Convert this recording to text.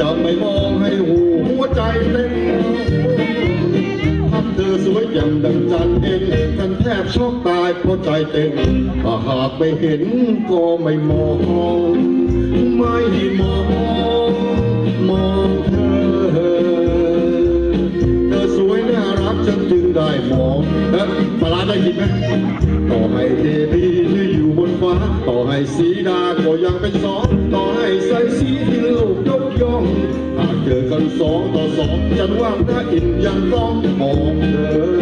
จะไม่มองให้หูหัวใจเต้นทำเธอสวยอย่างดังจันเองฉันแทบช็อกตายเพราะใจเต้นถ้าหากไม่เห็นก็ไม่มอง ไม่มอง มองเธอเธอสวยน่ารักฉันจึงได้มองเอ๊ะปลาได้ยินไหมต่อให้เทพีที่อยู่บนฟ้า ต่อให้สีดาก็ยังเป็นสอง ต่อให้ใส่สีที่ลูก สองต่อสองฉันว่าพระอินทร์ยังต้องมองเธอ